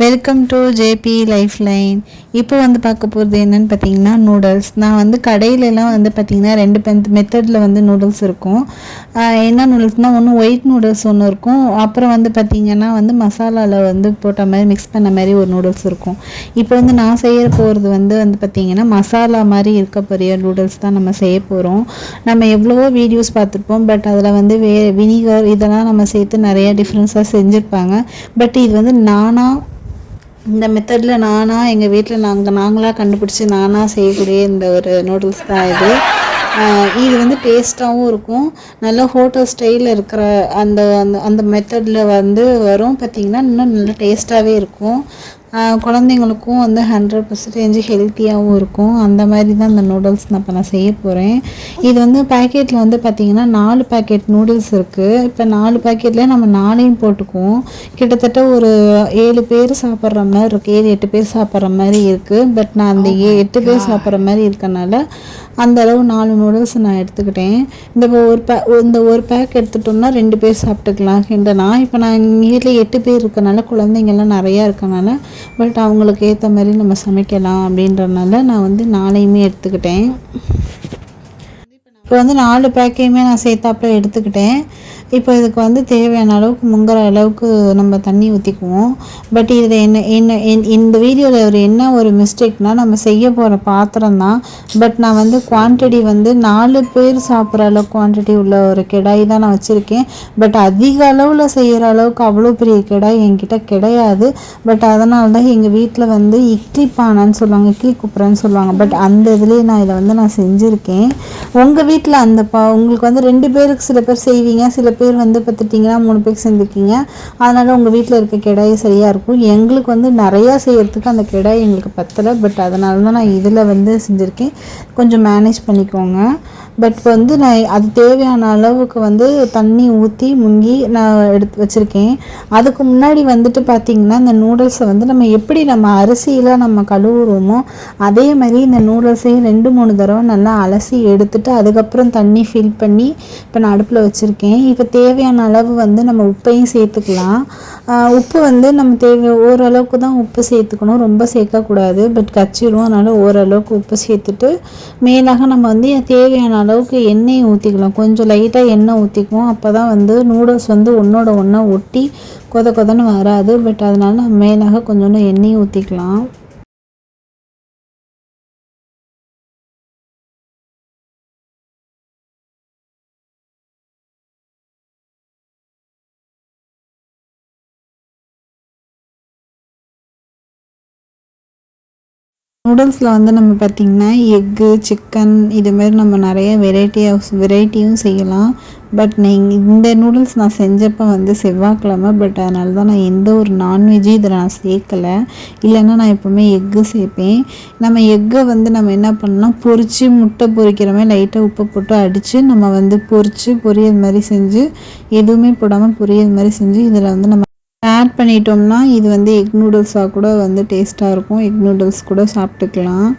Welcome to JP life line இப்போ வந்து பார்க்க போகிறது என்னன்னு பார்த்தீங்கன்னா நூடுல்ஸ் நான் வந்து கடையிலலாம் வந்து பார்த்தீங்கன்னா ரெண்டு மெத்தடில் வந்து நூடுல்ஸ் இருக்கும். என்ன நூடுல்ஸ்னால் ஒன்று ஒயிட் நூடுல்ஸ் ஒன்று இருக்கும். அப்புறம் வந்து பார்த்தீங்கன்னா வந்து மசாலாவில் வந்து போட்ட மாதிரி மிக்ஸ் பண்ண மாதிரி ஒரு நூடுல்ஸ் இருக்கும். இப்போ வந்து நான் செய்ய போகிறது வந்து வந்து பார்த்தீங்கன்னா மசாலா மாதிரி இருக்க போகிற நூடுல்ஸ் தான் நம்ம செய்ய போகிறோம் நம்ம எவ்வளவோ வீடியோஸ் பார்த்துருப்போம் பட் அதில் வந்து வே வினிகர் இதெல்லாம் நம்ம சேர்த்து நிறைய டிஃப்ரென்ஸாக செஞ்சுருப்பாங்க. பட் இது வந்து நானாக இந்த மெத்தடில் நானாக எங்கள் வீட்டில் நாங்கள் நாங்களாக கண்டுபிடிச்சி நானாக செய்யக்கூடிய இந்த ஒரு நூடுல்ஸ் தான் இது. இது வந்து டேஸ்ட்டாகவும் இருக்கும். நல்ல ஹோட்டல் ஸ்டைலில் இருக்கிற அந்த அந்த அந்த மெத்தடில் வந்து வரும். பார்த்திங்கன்னா இன்னும் நல்ல டேஸ்ட்டாகவே இருக்கும். குழந்தைங்களுக்கும் வந்து ஹண்ட்ரட் பர்சன்டேஜ் ஹெல்த்தியாகவும் இருக்கும். அந்த மாதிரி தான் இந்த நூடுல்ஸ் நான் இப்போ நான் செய்ய போகிறேன் இது வந்து பேக்கெட்டில் வந்து பார்த்திங்கன்னா நாலு பேக்கெட் நூடுல்ஸ் இருக்குது இப்போ நாலு பேக்கெட்லேயே நம்ம நாளையும் போட்டுக்குவோம். கிட்டத்தட்ட ஒரு ஏழு பேர் சாப்பிட்ற மாதிரி இருக்குது ஏழு எட்டு பேர் சாப்பிட்ற மாதிரி இருக்குது பட் நான் அந்த ஏ எட்டு பேர் சாப்பிட்ற மாதிரி இருக்கனால அந்த அளவு நாலு நூடுல்ஸ் நான் எடுத்துக்கிட்டேன். இந்த ஒரு பே இந்த ஒரு பேக் எடுத்துட்டோம்னா ரெண்டு பேர் சாப்பிட்டுக்கலாம். கிண்டனா இப்போ நான் எங்கள் வீட்டில் எட்டு பேர் இருக்கனால குழந்தைங்கள்லாம் நிறையா இருக்கனால பட் அவங்களுக்கு ஏற்ற மாதிரி நம்ம சமைக்கலாம் அப்படின்றனால நான் வந்து நாளையுமே எடுத்துக்கிட்டேன். இப்போ வந்து நாலு பேக்கையுமே நான் சேர்த்தாப்புல எடுத்துக்கிட்டேன். இப்போ இதுக்கு வந்து தேவையான அளவுக்கு முங்குற அளவுக்கு நம்ம தண்ணி ஊற்றிக்குவோம் பட் இதில் என்ன என்ன இந்த- இந்த வீடியோவில் ஒரு என்ன ஒரு மிஸ்டேக்னா நம்ம செய்ய போகிற பாத்திரம் தான். பட் நான் வந்து குவான்டிட்டி வந்து நாலு பேர் சாப்பிட்ற அளவுக்கு குவான்டிட்டி உள்ள ஒரு கிடாய் தான் நான் வச்சுருக்கேன். பட் அதிக அளவில் செய்கிற அளவுக்கு அவ்வளோ பெரிய கிடாய் என்கிட்ட கிடையாது. பட் அதனால தான் எங்கள் வீட்டில் வந்து இட்லி பானைன்னு சொல்லுவாங்க இட்லி குப்புறன்னு சொல்லுவாங்க. பட் அந்த இதுலேயே நான் இதை வந்து நான் செஞ்சுருக்கேன். உங்கள் வீட்டில் அந்த பா உங்களுக்கு வந்து ரெண்டு பேருக்கு சில பேர் செய்வீங்க சில பேர் வந்து பார்த்துட்டிங்கன்னா மூணு பேருக்கு செஞ்சுருக்கீங்க. அதனால் உங்கள் வீட்டில் இருக்க கிடாய் சரியாக இருக்கும். எங்களுக்கு வந்து நிறையா செய்கிறதுக்கு அந்த கிடாய் எங்களுக்கு பத்தலை. பட் அதனால தான் நான் இதில் வந்து செஞ்சுருக்கேன். கொஞ்சம் மேனேஜ் பண்ணிக்கோங்க. பட் வந்து நான் அது தேவையான அளவுக்கு வந்து தண்ணி ஊற்றி முங்கி நான் எடுத்து வச்சுருக்கேன். அதுக்கு முன்னாடி வந்துட்டு பார்த்திங்கன்னா இந்த நூடுல்ஸை வந்து நம்ம எப்படி நம்ம அரிசியில் நம்ம கழுவுறோமோ அதே மாதிரி இந்த நூடுல்ஸையும் ரெண்டு மூணு தடவை நல்லா அலசி எடுத்துட்டு அதுக்கப்புறம் தண்ணி ஃபில் பண்ணி இப்போ நான் அடுப்பில் வச்சுருக்கேன். இப்போ தேவையான அளவு வந்து நம்ம உப்பையும் சேர்த்துக்கலாம். உப்பு வந்து நம்ம தேவை ஓரளவுக்கு தான் உப்பு சேர்த்துக்கணும். ரொம்ப சேர்க்கக்கூடாது. பட் கச்சிரும். அதனால் ஓரளவுக்கு உப்பு சேர்த்துட்டு மேலாக நம்ம வந்து தேவையான அளவுக்கு எண்ணெயை ஊற்றிக்கலாம் கொஞ்சம் லைட்டாக எண்ணெய் ஊற்றிக்குவோம் அப்போ தான் வந்து நூடுல்ஸ் வந்து ஒன்றோட ஒன்றா ஒட்டி கொத கொதன்னு வராது. பட் அதனால நம்ம மேலாக கொஞ்சோண்டு எண்ணெயை ஊற்றிக்கலாம் நூடுல்ஸில் வந்து நம்ம பார்த்திங்கன்னா எக்கு சிக்கன் இது மாதிரி நம்ம நிறைய வெரைட்டி ஆஃப் வெரைட்டியும் செய்யலாம். பட் நீங்கள் இந்த நூடுல்ஸ் நான் செஞ்சப்போ வந்து செவ்வாய்க்கிழமை பட் அதனால தான் நான் எந்த ஒரு நான்வெஜ்ஜும் இதில் நான் சேர்க்கலை. இல்லைன்னா நான் எப்போவுமே எக்கு சேர்ப்பேன். நம்ம எக்கை வந்து நம்ம என்ன பண்ணலாம்? பொரித்து முட்டை பொரிக்கிற மாதிரி லைட்டாக உப்பு போட்டு அடித்து நம்ம வந்து பொரித்து பொரியல் மாதிரி செஞ்சு எதுவுமே போடாமல் பொரியல் மாதிரி செஞ்சு இதில் வந்து நம்ம ஆட் பண்ணிட்டோம்னா இது வந்து எக் நூடுல்ஸாக கூட வந்து டேஸ்ட்டாக இருக்கும். எக் நூடுல்ஸ் கூட சாப்பிட்டுக்கலாம்.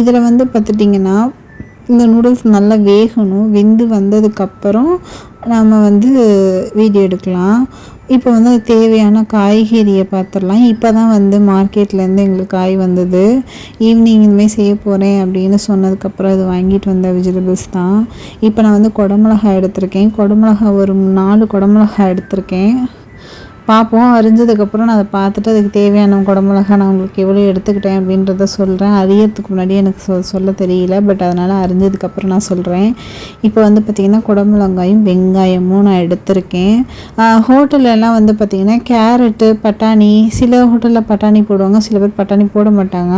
இதில் வந்து பார்த்துட்டிங்கன்னா இந்த நூடுல்ஸ் நல்லா வேகணும். வெந்து வந்ததுக்கப்புறம் நாம் வந்து வீடியோ எடுக்கலாம். இப்போ வந்து அது தேவையான காய்கறியை பார்த்துடலாம் இப்போ தான் வந்து மார்க்கெட்லேருந்து எங்களுக்கு காய் வந்தது. ஈவினிங் இனிமேல் செய்ய போகிறேன் அப்படின்னு சொன்னதுக்கப்புறம் அது வாங்கிட்டு வந்த வெஜிடபிள்ஸ் தான். இப்போ நான் வந்து குடமிளகாய் எடுத்திருக்கேன். குடமிளகா ஒரு நாலு குடமிளகாய் எடுத்திருக்கேன். பார்ப்போம். அரிஞ்சதுக்கப்புறம் நான் அதை பார்த்துட்டு அதுக்கு தேவையான குடமிளகா நான் உங்களுக்கு எவ்வளோ எடுத்துக்கிட்டேன் அப்படின்றத சொல்கிறேன் அறியறதுக்கு முன்னாடி எனக்கு சொ சொல்ல தெரியல. பட் அதனால் அரிஞ்சதுக்கப்புறம் நான் சொல்கிறேன் இப்போ வந்து பார்த்திங்கன்னா குடமிளகாயும் வெங்காயமும் நான் எடுத்திருக்கேன். ஹோட்டல்லெல்லாம் வந்து பார்த்திங்கன்னா கேரட்டு பட்டாணி சில ஹோட்டலில் பட்டாணி போடுவாங்க. சில பேர் பட்டாணி போட மாட்டாங்க.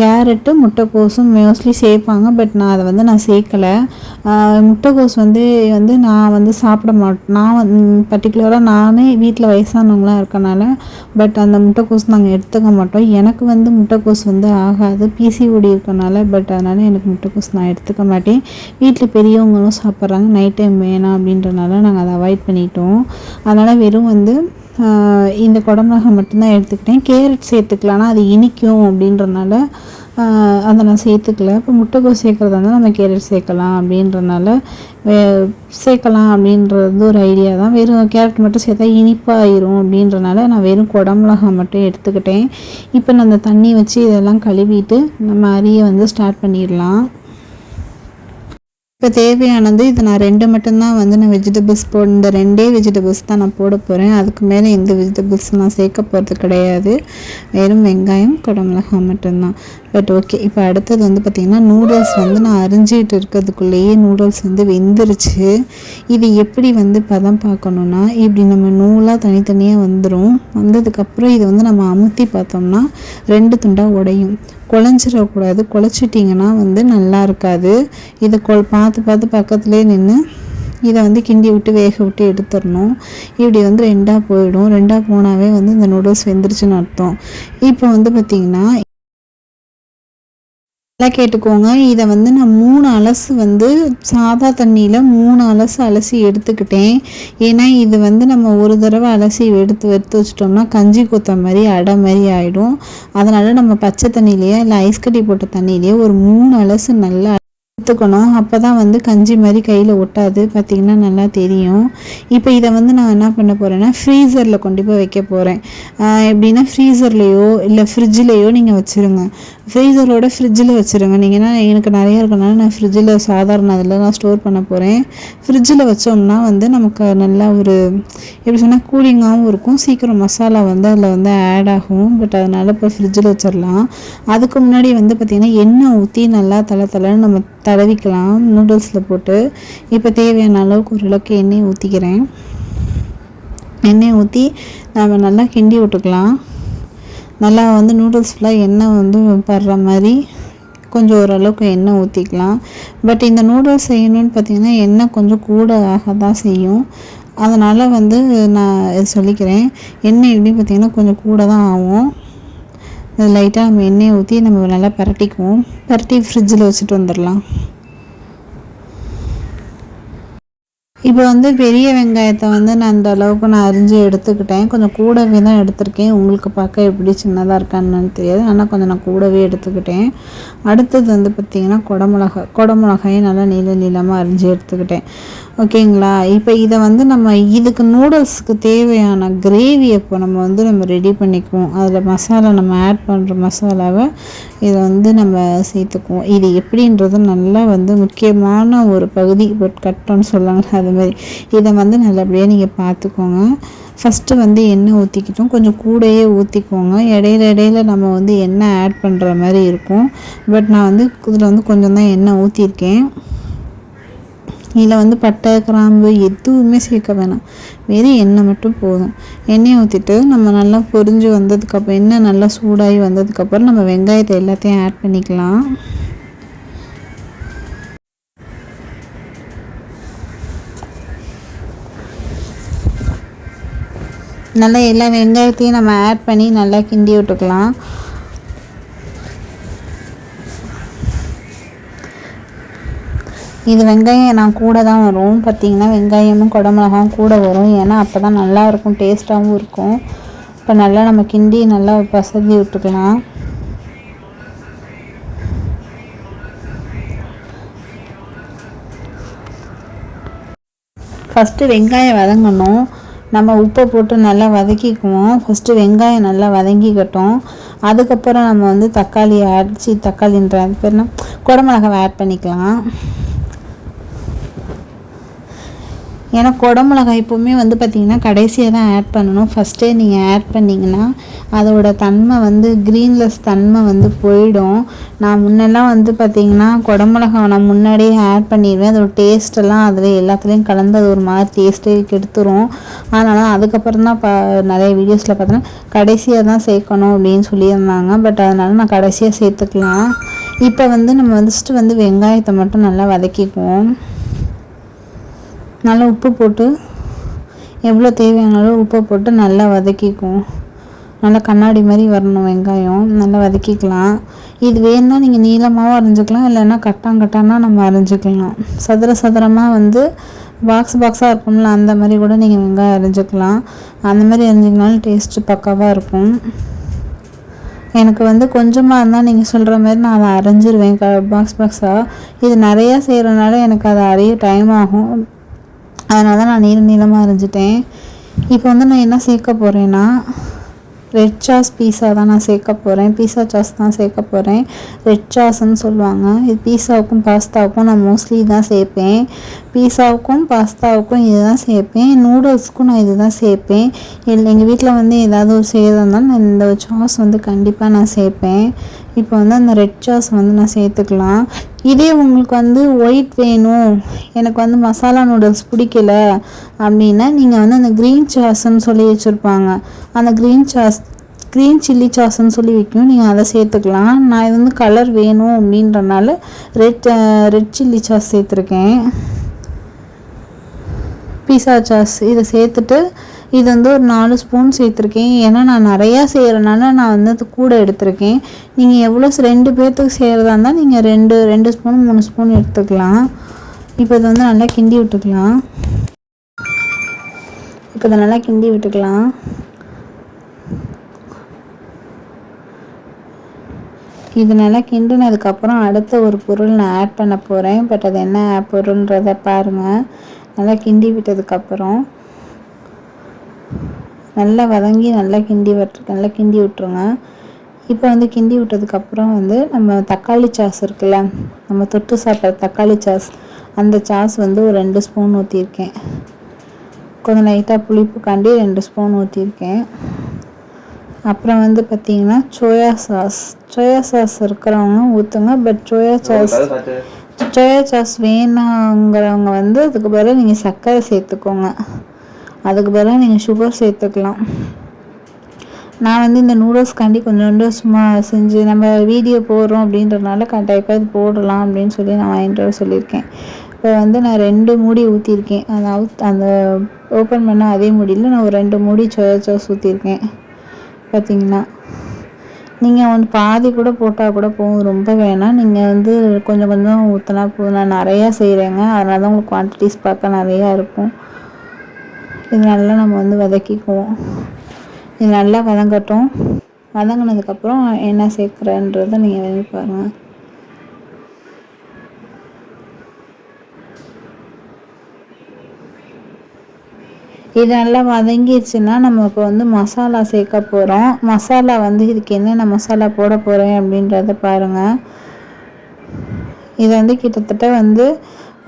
கேரட்டு முட்டைக்கோஸும் மோஸ்ட்லி சேர்ப்பாங்க. பட் நான் அதை வந்து நான் சேர்க்கலை. முட்டைக்கோஸ் வந்து வந்து நான் வந்து சாப்பிட மாட்டேன் நான் வந்து பர்டிகுலராக நானே வீட்டில் வீட்டில் வயசானவங்களாம் இருக்கனால பட் அந்த முட்டைக்கோஸ் நாங்கள் எடுத்துக்க மாட்டோம். எனக்கு வந்து முட்டைக்கோஸ் வந்து ஆகாது. பிசிஓடி இருக்கனால பட் அதனால் எனக்கு முட்டைக்கோஸ் நான் எடுத்துக்க மாட்டேன். வீட்டில் பெரியவங்களும் சாப்பிட்றாங்க. நைட் டைம் வேணாம் அப்படின்றனால நாங்கள் அதை அவாய்ட் பண்ணிட்டோம். அதனால் வெறும் வந்து இந்த குடமிளகா மட்டும்தான் எடுத்துக்கிட்டேன். கேரட் சேர்த்துக்கலாம்னா அது இனிக்கும் அப்படின்றனால அதை நான் சேர்த்துக்கல. இப்போ முட்டைக்கோஸ் சேர்க்குறதா இருந்தால் நம்ம கேரட் சேர்க்கலாம் அப்படின்றனால வே- சேர்க்கலாம் அப்படின்றது ஒரு ஐடியா தான். வெறும் கேரட் மட்டும் சேர்த்தா இனிப்பாயிரும் அப்படின்றனால நான் வெறும் குடமிளகா மட்டும் எடுத்துக்கிட்டேன். இப்போ நான் அந்த தண்ணி வச்சு இதெல்லாம் கழுவிட்டு நம்ம அரிய வந்து ஸ்டார்ட் பண்ணிடலாம். இப்போ தேவையானது இது நான் ரெண்டு மட்டும்தான் வந்து நான் வெஜிடபிள்ஸ் போட இந்த ரெண்டே வெஜிடபிள்ஸ் தான் நான் போட போகிறேன் அதுக்கு மேலே எந்த வெஜிடபிள்ஸ் நான் சேர்க்க போகிறது கிடையாது. வெறும் வெங்காயம் குடமிளகாய் மட்டும்தான். பட் ஓகே இப்போ அடுத்தது வந்து பார்த்திங்கன்னா நூடுல்ஸ் வந்து நான் அரிஞ்சிட்டு இருக்கிறதுக்குள்ளேயே நூடுல்ஸ் வந்து வெந்துருச்சு. இது எப்படி வந்து பதம் பார்க்கணுன்னா இப்படி நம்ம நூலாக தனித்தனியாக வந்துடும் வந்ததுக்கப்புறம் இதை வந்து நம்ம அமுத்தி பார்த்தோம்னா ரெண்டு துண்டாக உடையும். குழஞ்சிடக்கூடாது குழச்சிட்டிங்கன்னா வந்து நல்லா இருக்காது இதை கொ பார்த்து பார்த்து பக்கத்துலேயே நின்று இதை வந்து கிண்டி விட்டு வேக விட்டு எடுத்துடணும். இப்படி வந்து ரெண்டாக போயிடும். ரெண்டாக போனாவே வந்து இந்த நூடுல்ஸ் வெந்துருச்சுன்னு அர்த்தம். இப்போ வந்து பார்த்திங்கன்னா நல்லா கேட்டுக்கோங்க. இதை வந்து நான் மூணு அலசு வந்து சாதா தண்ணியில் மூணு அலசு அலசி எடுத்துக்கிட்டேன். ஏன்னா இது வந்து நம்ம ஒரு தடவை அலசி எடுத்து எடுத்து வச்சிட்டோம்னா கஞ்சி கொத்த மாதிரி அடை மாதிரி ஆகிடும் அதனால் நம்ம பச்சை தண்ணியிலையோ இல்லை ஐஸ் கட்டி போட்ட தண்ணியிலேயே ஒரு மூணு அலசு நல்லா எடுத்துக்கணும் அப்போ தான் வந்து கஞ்சி மாதிரி கையில் ஒட்டாது. பார்த்திங்கன்னா நல்லா தெரியும். இப்போ இதை வந்து நான் என்ன பண்ண போகிறேன்னா ஃப்ரீசரில் கொண்டு போய் வைக்க போகிறேன் எப்படின்னா ஃப்ரீசர்லேயோ இல்லை ஃப்ரிட்ஜ்லேயோ நீங்கள் வச்சுருங்க. ஃப்ரீசரோட ஃப்ரிட்ஜில் வச்சுருங்க. நீங்கள்னா எனக்கு நிறைய இருக்கனால நான் ஃப்ரிட்ஜில் சாதாரண அதில் நான் ஸ்டோர் பண்ண போகிறேன் ஃப்ரிட்ஜில் வச்சோம்னா வந்து நமக்கு நல்லா ஒரு எப்படி சொன்னால் கூலிங்காகவும் இருக்கும். சீக்கிரம் மசாலா வந்து அதில் வந்து ஆட் ஆகும். பட் அதனால் இப்போ ஃப்ரிட்ஜில் வச்சிடலாம் அதுக்கு முன்னாடி வந்து பார்த்திங்கன்னா எண்ணெய் ஊற்றி நல்லா தலை தலைன்னு நம்ம தடவிக்கலாம். நூடுல்ஸில் போட்டு இப்போ தேவையான அளவுக்கு ஓரளவுக்கு எண்ணெய் ஊற்றிக்கிறேன் எண்ணெய் ஊற்றி நம்ம நல்லா கிண்டி விட்டுக்கலாம். நல்லா வந்து நூடுல்ஸ் ஃபுல்லாக எண்ணெய் வந்து படுற மாதிரி கொஞ்சம் ஓரளவுக்கு எண்ணெய் ஊற்றிக்கலாம் பட் இந்த நூடுல்ஸ் செய்யணும்னு பார்த்தீங்கன்னா எண்ணெய் கொஞ்சம் கூட ஆக தான் செய்யும். அதனால் வந்து நான் சொல்லிக்கிறேன். எண்ணெய் எப்படி பார்த்திங்கன்னா கொஞ்சம் கூட தான் ஆகும். அது லைட்டாக நம்ம எண்ணெயை ஊற்றி நம்ம நல்லா பரட்டிக்குவோம். பரட்டி ஃப்ரிட்ஜில் வச்சுட்டு வந்துடலாம். இப்போ வந்து பெரிய வெங்காயத்தை வந்து நான் அந்த அளவுக்கு நான் அரிஞ்சு எடுத்துக்கிட்டேன். கொஞ்சம் கூடவே தான் எடுத்திருக்கேன். உங்களுக்கு பார்க்க எப்படி சின்னதாக இருக்கான்னு தெரியாது. ஆனால் கொஞ்சம் நான் கூடவே எடுத்துக்கிட்டேன். அடுத்தது வந்து பார்த்திங்கன்னா குடமிளகா குடமிளகாயும் நல்லா நீள நீளமாக அரிஞ்சு எடுத்துக்கிட்டேன். ஓகேங்களா? இப்போ இதை வந்து நம்ம இதுக்கு நூடுல்ஸுக்கு தேவையான கிரேவி இப்போ நம்ம வந்து நம்ம ரெடி பண்ணிக்குவோம். அதில் மசாலா நம்ம ஆட் பண்ணுற மசாலாவை இதை வந்து நம்ம சேர்த்துக்குவோம். இது எப்படின்றது நல்லா வந்து முக்கியமான ஒரு பகுதி பட் கட்டோன்னு சொல்லுவாங்க அது மாதிரி. இதை வந்து நல்லபடியாக நீங்கள் பார்த்துக்கோங்க ஃபஸ்ட்டு வந்து எண்ணெய் ஊற்றிக்கிட்டோம் கொஞ்சம் கூடையே ஊற்றிக்கோங்க இடையில இடையில நம்ம வந்து எண்ணெய் ஆட் பண்ணுற மாதிரி இருக்கும். பட் நான் வந்து இதில் வந்து கொஞ்சம் தான் எண்ணெய் ஊற்றிருக்கேன் இதில் வந்து பட்டை கிராம்பு எதுவுமே சேர்க்க வேணாம். வெறும் எண்ணெய் மட்டும் போதும். எண்ணெயை ஊற்றிட்டு நம்ம நல்லா பொரிஞ்சு வந்ததுக்கப்புறம் எண்ணெய் நல்லா சூடாகி வந்ததுக்கப்புறம் நம்ம வெங்காயத்தை எல்லாத்தையும் ஆட் பண்ணிக்கலாம். நல்லா எல்லா வெங்காயத்தையும் நம்ம ஆட் பண்ணி நல்லா கிண்டி விட்டுக்கலாம். இது வெங்காயம் நான் கூட தான் வரும். பார்த்தீங்கன்னா வெங்காயமும் குடமிளகாவும் கூட வரும். ஏன்னா அப்போ தான் நல்லா இருக்கும் டேஸ்ட்டாகவும் இருக்கும். இப்போ நல்லா நம்ம கிண்டி நல்லா பசதி விட்டுக்கலாம். ஃபஸ்ட்டு வெங்காயம் வதங்கணும். நம்ம உப்பை போட்டு நல்லா வதக்கிக்குவோம். ஃபஸ்ட்டு வெங்காயம் நல்லா வதங்கிக்கட்டும். அதுக்கப்புறம் நம்ம வந்து தக்காளியை அடித்து தக்காளின்ற அது பேர்னா குடமிளகாவை ஆட் பண்ணிக்கலாம். ஏன்னா குடமிளகாய் எப்போவுமே வந்து பார்த்திங்கன்னா கடைசியாக தான் ஆட் பண்ணணும். ஃபஸ்ட்டே நீங்கள் ஆட் பண்ணிங்கன்னா அதோட தன்மை வந்து க்ரீன்லெஸ் தன்மை வந்து போயிடும். நான் முன்னெல்லாம் வந்து பார்த்திங்கன்னா குடமிளகாவை நான் முன்னாடியே ஆட் பண்ணிடுவேன். அதோட டேஸ்ட்டெல்லாம் அதில் எல்லாத்துலேயும் கலந்து அது ஒரு மாதிரி டேஸ்ட்டே கெடுத்துரும். அதனால் அதுக்கப்புறம் தான் ப நிறைய வீடியோஸில் பார்த்தோன்னா கடைசியாக தான் சேர்க்கணும் அப்படின்னு சொல்லியிருந்தாங்க. பட் அதனால் நான் கடைசியாக சேர்த்துக்கலாம். இப்போ வந்து நம்ம ஃபஸ்ட்டு வந்து வெங்காயத்தை மட்டும் நல்லா வதக்கிக்குவோம். நல்லா உப்பு போட்டு எவ்வளோ தேவையான அளவு உப்பை போட்டு நல்லா வதக்கிக்குவோம் நல்லா கண்ணாடி மாதிரி வரணும் வெங்காயம் நல்லா வதக்கிக்கலாம். இது வேணும்னா நீங்கள் நீளமாகவும் அரைஞ்சிக்கலாம் இல்லைன்னா கட்டாங்கட்டானா நம்ம அரைஞ்சிக்கலாம். சதுர சதுரமாக வந்து பாக்ஸ் பாக்ஸாக இருக்கும்ல அந்த மாதிரி கூட நீங்கள் வெங்காயம் அரைஞ்சிக்கலாம். அந்த மாதிரி அரைஞ்சிங்கனாலும் டேஸ்ட்டு பக்காவாக இருக்கும். எனக்கு வந்து கொஞ்சமாக இருந்தால் நீங்கள் சொல்கிற மாதிரி நான் அதை அரைஞ்சிருவேன். க பாக்ஸ் பாக்ஸாக இது நிறையா செய்கிறனால எனக்கு அதை அரைய டைம் ஆகும். அதனால தான் நான் நீள நீளமாக அரைஞ்சிட்டேன் இப்போ வந்து நான் என்ன சேர்க்க போகிறேன்னா ரெட் சாஸ் பீஸா தான் நான் சேர்க்க போகிறேன் பீஸா சாஸ் தான் சேர்க்க போகிறேன் ரெட் சாஸ்ன்னு சொல்லுவாங்க. இது பீஸாவுக்கும் பாஸ்தாவுக்கும் நான் மோஸ்ட்லி தான் சேர்ப்பேன். பீஸாவுக்கும் பாஸ்தாவுக்கும் இது தான் சேர்ப்பேன். நூடுல்ஸ்க்கும் நான் இது தான் சேர்ப்பேன். இல்லை எங்கள் வீட்டில் வந்து ஏதாவது ஒரு செய்யறதுனால நான் இந்த சாஸ் வந்து கண்டிப்பாக நான் சேர்ப்பேன். இப்போ வந்து அந்த ரெட் சாஸ் வந்து நான் சேர்த்துக்கலாம். இதே உங்களுக்கு வந்து ஒயிட் வேணும். எனக்கு வந்து மசாலா நூடுல்ஸ் பிடிக்கல அப்படின்னா நீங்கள் வந்து அந்த க்ரீன் சாஸ்ன்னு சொல்லி வச்சுருப்பாங்க. அந்த க்ரீன் சாஸ் க்ரீன் சில்லி சாஸ்ன்னு சொல்லி விற்கும் நீங்கள் அதை சேர்த்துக்கலாம். நான் இது வந்து கலர் வேணும் அப்படின்றனால ரெட் ரெட் சில்லி சாஸ் சேர்த்துருக்கேன். பீஸா சாஸ் இதை சேர்த்துட்டு இது வந்து ஒரு நாலு ஸ்பூன் சேர்த்துருக்கேன். ஏன்னா நான் நிறையா செய்கிறனால நான் வந்து அது கூட எடுத்திருக்கேன். நீங்கள் எவ்வளோ ரெண்டு பேர்த்துக்கு செய்கிறதா இருந்தால் நீங்கள் ரெண்டு ரெண்டு ஸ்பூன் மூணு ஸ்பூன் எடுத்துக்கலாம். இப்போ இது வந்து நல்லா கிண்டி விட்டுக்கலாம். இப்போ இதை நல்லா கிண்டி விட்டுக்கலாம். இது நல்லா கிண்டினதுக்கப்புறம் அடுத்த ஒரு பொருள் நான் ஆட் பண்ண போகிறேன் பட் அது என்ன பொருள்ன்றதை பாருங்கள் நல்லா கிண்டி விட்டதுக்கப்புறம் நல்லா வதங்கி நல்லா கிண்டி விட்டு நல்லா கிண்டி விட்டுருங்க. இப்போ வந்து கிண்டி விட்டதுக்கப்புறம் வந்து நம்ம தக்காளி சாஸ் இருக்குல்ல நம்ம தொட்டு சாப்பிட்ற தக்காளி சாஸ் அந்த சாஸ் வந்து ஒரு ரெண்டு ஸ்பூன் ஊற்றியிருக்கேன் கொஞ்சம் லைட்டாக புளிப்புக்காண்டி ரெண்டு ஸ்பூன் ஊற்றியிருக்கேன் அப்புறம் வந்து பார்த்தீங்கன்னா சோயா சாஸ். சோயா சாஸ் இருக்கிறவங்க ஊற்றுங்க but soya sauce soya sauce வேணாங்கிறவங்க வந்து அதுக்கு பதிலாக நீங்கள் சர்க்கரை சேர்த்துக்கோங்க. அதுக்கு பதிலாக நீங்கள் சுகர் சேர்த்துக்கலாம். நான் வந்து இந்த நூடுல்ஸ்காண்டி கொஞ்சோண்டு சும்மா செஞ்சு நம்ம வீடியோ போடுறோம் அப்படின்றனால கண்டிப்பாக இது போடலாம் அப்படின்னு சொல்லி நான் வாங்கிட்டு வர சொல்லியிருக்கேன். இப்போ வந்து நான் ரெண்டு மூடி ஊற்றிருக்கேன் அதாவது அந்த ஓப்பன் பண்ண அதே மூடியில் நான் ஒரு ரெண்டு மூடி சோயா சாஸ் ஊற்றிருக்கேன் பார்த்தீங்கன்னா நீங்கள் வந்து பாதி கூட போட்டால் கூட போகும் ரொம்ப வேணாம். நீங்கள் வந்து கொஞ்சம் கொஞ்சம் ஊற்றினா போதும். நான் நிறையா செய்கிறேங்க அதனால தான் உங்களுக்கு குவான்டிட்டிஸ் பார்க்க நிறையா இருக்கும். இது நல்லா நம்ம வந்து வதக்கிக்குவோம். இது நல்லா வதங்கட்டும். வதங்கினதுக்கப்புறம் என்ன சேர்க்குறன்றதை நீங்கள் வந்து பாருங்கள் இது நல்லா வதங்கிடுச்சுன்னா நம்ம இப்போ வந்து மசாலா சேர்க்க போகிறோம் மசாலா வந்து இதுக்கு என்னென்ன மசாலா போட போகிறேன் அப்படின்றத பாருங்கள் இது வந்து கிட்டத்தட்ட வந்து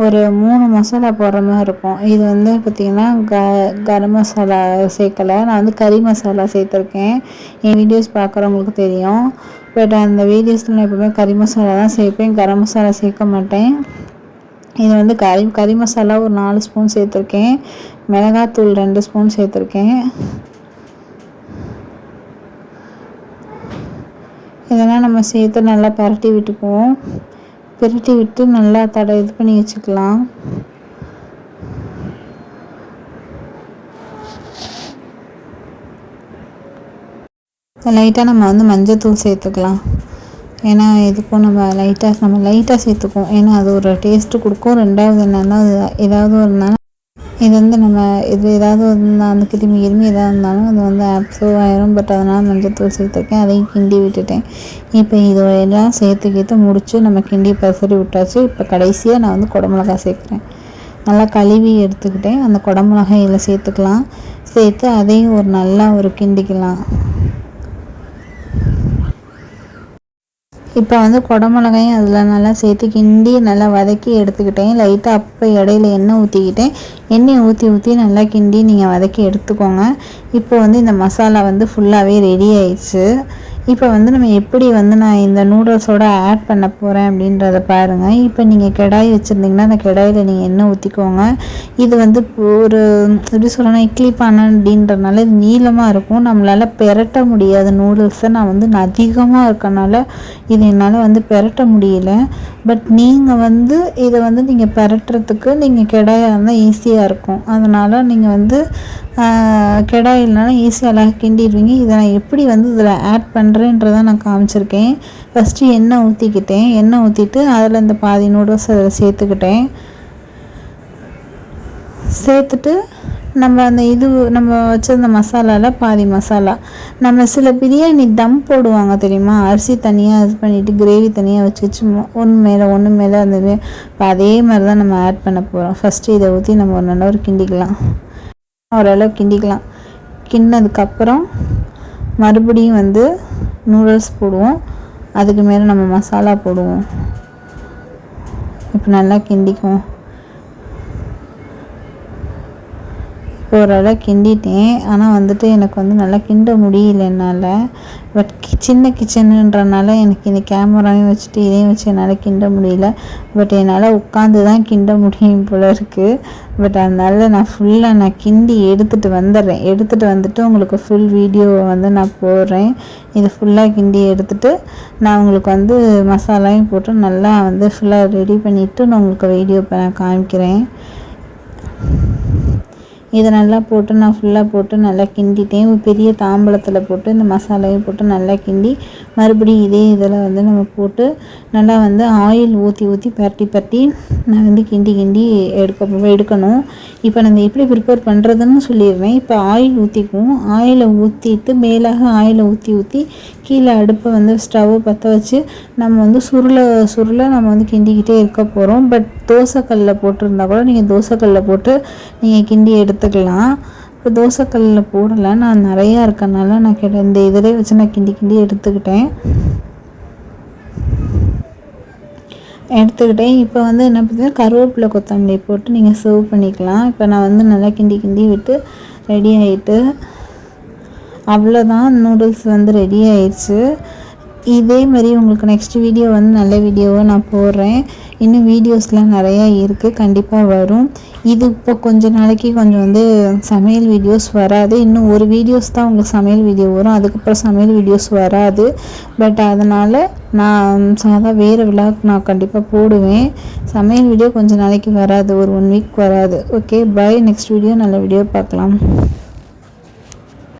ஒரு மூணு மசாலா போடுற மாதிரி இருக்கும். இது வந்து பார்த்திங்கன்னா க கரம் மசாலா சேர்க்கலை. நான் வந்து கறி மசாலா சேர்த்துருக்கேன். என் வீடியோஸ் பார்க்குறவங்களுக்கு தெரியும். பட் அந்த வீடியோஸில் நான் எப்போவுமே கறி மசாலா தான் சேர்ப்பேன். கரம் மசாலா சேர்க்க மாட்டேன். இது வந்து கறி கறி மசாலா ஒரு நாலு ஸ்பூன் சேர்த்துருக்கேன். மிளகாத்தூள் ரெண்டு ஸ்பூன் சேர்த்துருக்கேன். இதெல்லாம் நம்ம சேர்த்து நல்லா பரட்டி விட்டுக்குவோம். பிரட்டி விட்டு நல்லா தடை இது பண்ணி வச்சுக்கலாம். லைட்டாக நம்ம வந்து மஞ்சத்தூள் சேர்த்துக்கலாம். ஏன்னா இதுக்கும் நம்ம லைட்டாக நம்ம லைட்டாக சேர்த்துக்குவோம். ஏன்னா அது ஒரு டேஸ்ட்டு கொடுக்கும். ரெண்டாவது என்னென்னா ஏதாவது ஒரு இது வந்து நம்ம இது ஏதாவது அந்த கிருமி கிருமி எதாவது இருந்தாலும் அது வந்து அப்சர்வ் ஆயிரும். பட் அதனால் மஞ்சத்தூள் சேர்த்துருக்கேன் அதையும் கிண்டி விட்டுட்டேன். இப்போ இது எல்லாம் சேர்த்து கேத்து முடித்து நம்ம கிண்டி பசரி விட்டாச்சு. இப்போ கடைசியாக நான் வந்து குடமிளகா சேர்க்குறேன். நல்லா கழுவி எடுத்துக்கிட்டேன். அந்த குடமிளகாய் இதில் சேர்த்துக்கலாம். சேர்த்து அதையும் ஒரு நல்லா ஒரு கிண்டிக்கலாம். இப்போ வந்து குடமிளகாயும் அதில் நல்லா சேர்த்து கிண்டி நல்லா வதக்கி எடுத்துக்கிட்டேன். லைட்டாக அப்போ இடையில எண்ணெய் ஊற்றிக்கிட்டேன் எண்ணெய் ஊற்றி ஊற்றி நல்லா கிண்டி நீங்கள் வதக்கி எடுத்துக்கோங்க. இப்போ வந்து இந்த மசாலா வந்து ஃபுல்லாகவே ரெடி ஆயிடுச்சு. இப்போ வந்து நம்ம எப்படி வந்து நான் இந்த நூடுல்ஸோட ஆட் பண்ண போகிறேன் அப்படின்றத பாருங்கள் இப்போ நீங்கள் கிடாய் வச்சுருந்தீங்கன்னா அந்த கிடாயில் நீங்கள் எண்ணெய் ஊற்றிக்கோங்க இது வந்து ஒரு எப்படி சொல்லணும் இட்லி பானை அப்படின்றனால இது நீளமாக இருக்கும். நம்மளால் பெரட்ட முடியாது நூடுல்ஸை நான் வந்து அதிகமாக இருக்கனால இது என்னால் வந்து பெரட்ட முடியல. பட் நீங்கள் வந்து இதை வந்து நீங்கள் பெரட்டுறதுக்கு நீங்கள் கிடாயாக இருந்தால் ஈஸியாக இருக்கும். அதனால் நீங்கள் வந்து கெடாய் ஈஸியாக அழகாக கிண்டிடுவீங்க. இதை நான் எப்படி வந்து இதில் ஆட் பண்ண பண்ணுறேன்றதை நான் காமிச்சிருக்கேன். ஃபஸ்ட்டு எண்ணெய் ஊற்றிக்கிட்டேன் எண்ணெய் ஊற்றிட்டு அதில் இந்த பாதி நூடுல்ஸ் அதில் சேர்த்துக்கிட்டேன். சேர்த்துட்டு நம்ம அந்த இது நம்ம வச்சிருந்த மசாலாவில் பாதி மசாலா. நம்ம சில பிரியாணி தம் போடுவாங்க தெரியுமா? அரிசி தனியாக இது பண்ணிவிட்டு கிரேவி தனியாக வச்சு வச்சு ஒன்று மேலே ஒன்று மேலே அந்த இப்போ அதே மாதிரி தான் நம்ம ஆட் பண்ண போகிறோம் ஃபஸ்ட்டு இதை ஊற்றி நம்ம ஒரு நல்ல ஒரு கிண்டிக்கலாம். ஓரளவு கிண்டிக்கலாம். கிண்ணதுக்கப்புறம் மறுபடியும் வந்து நூடுல்ஸ் போடுவோம். அதுக்கு மேலே நம்ம மசாலா போடுவோம். இப்போ நல்லா கிண்டிக்குவோம். ஓரளவு கிண்டிட்டேன். ஆனால் வந்துட்டு எனக்கு வந்து நல்லா கிண்ட முடியல என்னால். பட் சின்ன கிச்சனுன்றனால எனக்கு இந்த கேமராவையும் வச்சுட்டு இதையும் வச்சு என்னால் கிண்ட முடியல. பட் என்னால் உட்காந்து தான் கிண்ட முடியும் போல இருக்குது பட் அதனால நான் ஃபுல்லாக நான் கிண்டி எடுத்துகிட்டு வந்துடுறேன் எடுத்துகிட்டு வந்துட்டு உங்களுக்கு ஃபுல் வீடியோவை வந்து நான் போடுறேன். இது ஃபுல்லாக கிண்டி எடுத்துகிட்டு நான் உங்களுக்கு வந்து மசாலாவையும் போட்டு நல்லா வந்து ஃபுல்லாக ரெடி பண்ணிவிட்டு நான் உங்களுக்கு வீடியோ இப்போ நான் காமிக்கிறேன். இதை நல்லா போட்டு நான் ஃபுல்லாக போட்டு நல்லா கிண்டிட்டேன். ஒரு பெரிய தாம்பளத்தில் போட்டு இந்த மசாலாவையும் போட்டு நல்லா கிண்டி மறுபடியும் இதே இதில் வந்து நம்ம போட்டு நல்லா வந்து ஆயில் ஊற்றி ஊற்றி பரட்டி பரட்டி நான் வந்து கிண்டி கிண்டி எடுக்க எடுக்கணும். இப்போ நம்ம எப்படி ப்ரிப்பேர் பண்ணுறதுன்னு சொல்லிடுவேன் இப்போ ஆயில் ஊற்றிக்குவோம் ஆயிலை ஊற்றிட்டு மேலாக ஆயிலை ஊற்றி ஊற்றி கீழே அடுப்பை வந்து ஸ்டவ்வை பற்ற வச்சு நம்ம வந்து சுருளை சுருளை நம்ம வந்து கிண்டிக்கிட்டே இருக்க போகிறோம் பட் தோசைக்கல்லில் போட்டிருந்தா கூட நீங்கள் தோசைக்கல்லில் போட்டு நீங்கள் கிண்டி எடுத்து எடுத்துக்கலாம் இப்போ தோசைக்கல்லில் போடலை. நான் நிறையா இருக்கனால நான் கிட்ட இந்த இதிலே வச்சு நான் கிண்டி கிண்டி எடுத்துக்கிட்டேன். எடுத்துக்கிட்டேன். இப்போ வந்து என்ன பார்த்தீங்கன்னா கருவேப்பிலை கொத்தமல்லி போட்டு நீங்கள் சர்வ் பண்ணிக்கலாம். இப்போ நான் வந்து நல்லா கிண்டி கிண்டி விட்டு ரெடி ஆகிட்டு அவ்வளோதான் நூடுல்ஸ் வந்து ரெடி ஆயிடுச்சு. இதே மாதிரி உங்களுக்கு நெக்ஸ்ட் வீடியோ வந்து நல்ல வீடியோவாக நான் போடுறேன். இன்னும் வீடியோஸ்லாம் நிறையா இருக்குது கண்டிப்பாக வரும். இது இப்போ கொஞ்ச நாளைக்கு கொஞ்சம் வந்து சமையல் வீடியோஸ் வராது. இன்னும் ஒரு வீடியோஸ் தான் உங்களுக்கு சமையல் வீடியோ வரும். அதுக்கப்புறம் சமையல் வீடியோஸ் வராது. பட் அதனால் நான் சாதா வேறு விழாக் நான் கண்டிப்பாக போடுவேன். சமையல் வீடியோ கொஞ்சம் நாளைக்கு வராது. ஒரு ஒன் வீக் வராது. ஓகே பை நெக்ஸ்ட் வீடியோ நல்ல வீடியோ பார்க்கலாம்.